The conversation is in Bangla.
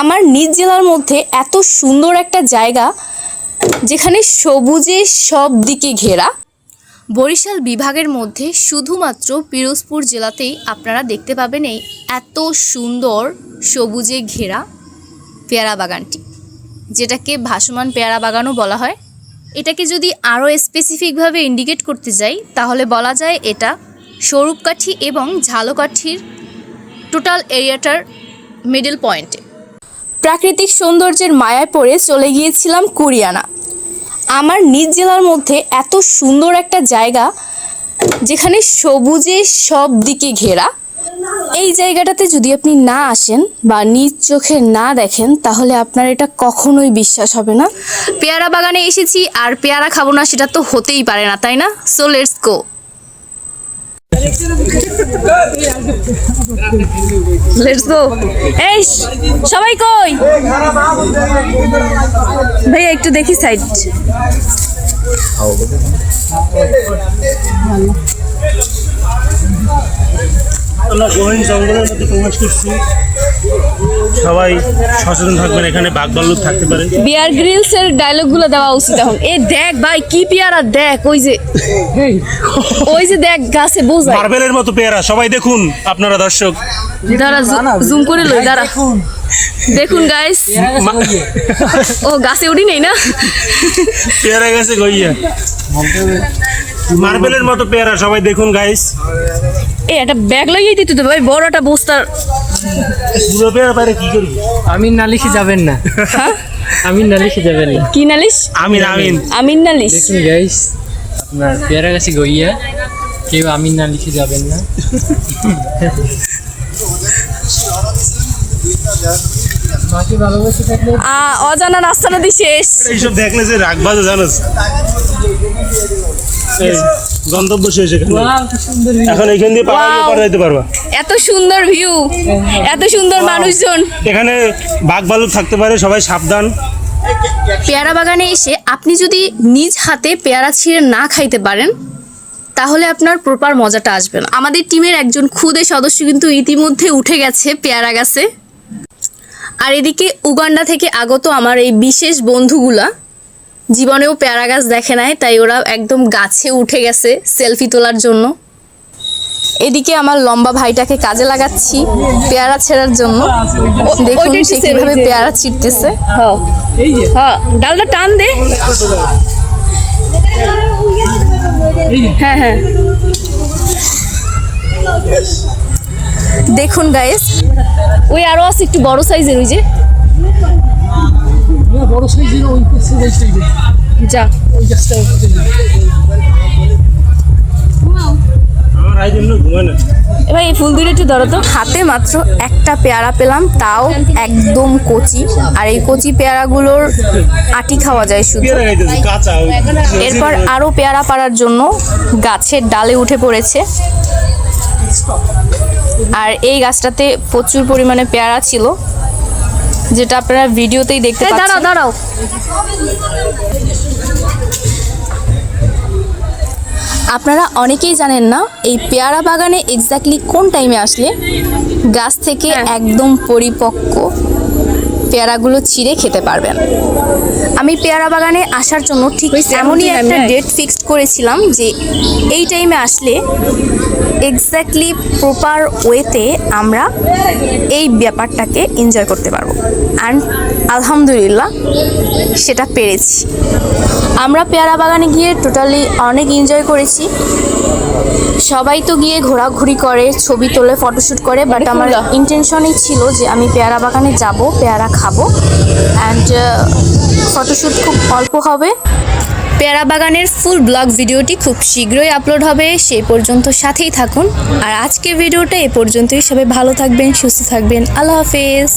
আমার নিজ জেলার মধ্যে এত সুন্দর একটা জায়গা যেখানে সবুজে সব দিকে ঘেরা। বরিশাল বিভাগের মধ্যে শুধুমাত্র পিরোজপুর জেলাতেই আপনারা দেখতে পাবেন এই এত সুন্দর সবুজে ঘেরা পেয়ারা বাগানটি, যেটাকে ভাসমান পেয়ারা বাগানও বলা হয়। এটাকে যদি আরও স্পেসিফিকভাবে ইন্ডিকেট করতে যাই, তাহলে বলা যায় এটা স্বরূপকাঠি এবং ঝালকাঠির টোটাল এরিয়াটার মিডল পয়েন্টে প্রাকৃতিক সৌন্দর্যের মায়ায় পড়ে চলে গিয়েছিলাম কুরিয়ানা। আমার নিজ জেলার মধ্যে এত সুন্দর একটা জায়গা যেখানে সবুজে সব দিকে ঘেরা। এই জায়গাটাতে যদি আপনি না আসেন বা নিজ চোখে না দেখেন, তাহলে আপনার এটা কখনোই বিশ্বাস হবে না। পেয়ারা বাগানে এসেছি আর পেয়ারা খাব না সেটা তো হতেই পারে না, তাই না? So let's go let's go এই, সবাই কই? ভাইয়া, একটু দেখি সাইড আমরা গোয়েন জঙ্গলের মধ্যে প্রবেশ করছি। সবাই সচেতন থাকবেন এখানে বাঘ ভাল্লুক থাকতে পারে। বিয়ার গ্রিলস এর ডায়লগগুলো দেওয়া উচিত এখন। এ দেখ ভাই কি পেয়ারা দেখ ওই যে ওই যে দেখ গাছে বোঝায়। মার্বেলের মতো পেয়ারা সবাই দেখুন আপনারা দর্শক। দাঁড়া জুম করে লই দাঁড়া। দেখুন গাইস ও গাছে উঠি নেই না? পেয়ারা গাছে গইয়া। মার্বেলের মতো পেয়ারা সবাই দেখুন গাইস এ একটা ব্যাগ লাগিয়ে দিতে তো ভাই বড় একটা বস্তার পুরো পেয়ারা পারে কি করবি? আমিন নালিশে যাবেন না। আমিন নালিশে যাবেন না। কি নালিশ? আমিন আমিন। আমিন নালিশ। দেখুন গাইস আপনার পেয়ারা গাছে গইয়া কেউ আমিন নালিশে যাবেন না। অজানা রাস্তা নদী শেষ। এইসব দেখলে যে রাগ বাজে জানোস। এই, গন্তব্য শেষ এখানে এখন এখান দিয়ে পাহাড়. পার যেতে পারবা। এত সুন্দর ভিউ এত সুন্দর মানুষজন। এখানে বাঘ ভাল্লুক থাকতে পারে সবাই সাবধান। পেয়ারা বাগানে এসে আপনি যদি নিজ হাতে পেয়ারা ছিঁড়ে না খাইতে পারেন তাহলে আপনার প্রপার মজাটা আসবে না। আমাদের টিমের একজন খুদে সদস্য কিন্তু ইতিমধ্যে উঠে গেছে পেয়ারা গাছে। আর এদিকে উগান্ডা থেকে আগত আমার এই বিশেষ বন্ধুগুলা জীবনেও পেয়ারা গাছ দেখে নাই তাই ওরা একদম গাছে উঠে গেছে সেলফি তোলার জন্য। এদিকে আমার লম্বা ভাইটাকে কাজে লাগাচ্ছি পেয়ারা ছেঁড়ার জন্য। দেখুন সে কীভাবে পেয়ারা ছিঁড়তেছে এই যে হ্যাঁ ডালটা টান দে। হ্যাঁ হ্যাঁ। দেখুন গাইস ওই আরও আছে একটু বড় সাইজের ওই যে। বড় সাইজের ওই সাইজটাই যা। ওই গাছটা এবার এই ফুল দুটো একটু ধরো তো। হাতে মাত্র একটা পেয়ারা পেলাম তাও একদম কচি। আর এই কচি পেয়ারাগুলোর আটি খাওয়া যায় শুধু। এরপর আরও পেয়ারা পাড়ার জন্য গাছের ডালে উঠে পড়েছে। আর এই গাছটাতে প্রচুর পরিমাণে পেয়ারা ছিল। যেটা আপনারা ভিডিওতেই দেখতে পাচ্ছেন দাঁড়াও দাঁড়াও। আপনারা অনেকেই জানেন না এই পেয়ারা বাগানে এক্স্যাক্টলি কোন টাইমে আসলে গাছ থেকে একদম পরিপক্ক পেয়ারাগুলো ছিঁড়ে খেতে পারবেন আমি পেয়ারা বাগানে আসার জন্য ঠিক এমনই একটা ডেট ফিক্সড করেছিলাম যে এই টাইমে আসলে এক্স্যাক্টলি প্রপার ওয়েতে আমরা এই ব্যাপারটাকে এনজয় করতে পারব। অ্যান্ড আলহামদুলিল্লাহ সেটা পেরেছি। আমরা পেয়ারা বাগানে গিয়ে টোটালি অনেক এনজয় করেছি। সবাই তো গিয়ে ঘোরাঘুরি করে ছবি তোলে ফটোশ্যুট করে বাট আমার ইন্টেনশনই ছিল যে আমি পেয়ারা বাগানে যাব পেয়ারা খাব। অ্যান্ড ফটোশ্যুট খুব অল্প হবে। পেয়ারা বাগানের ফুল ব্লগ ভিডিওটি খুব শীঘ্রই আপলোড হবে সেই পর্যন্ত সাথেই থাকুন। আর আজকের ভিডিওটা এ পর্যন্তই। সবাই ভালো থাকবেন সুস্থ থাকবেন। আল্লাহ হাফেজ।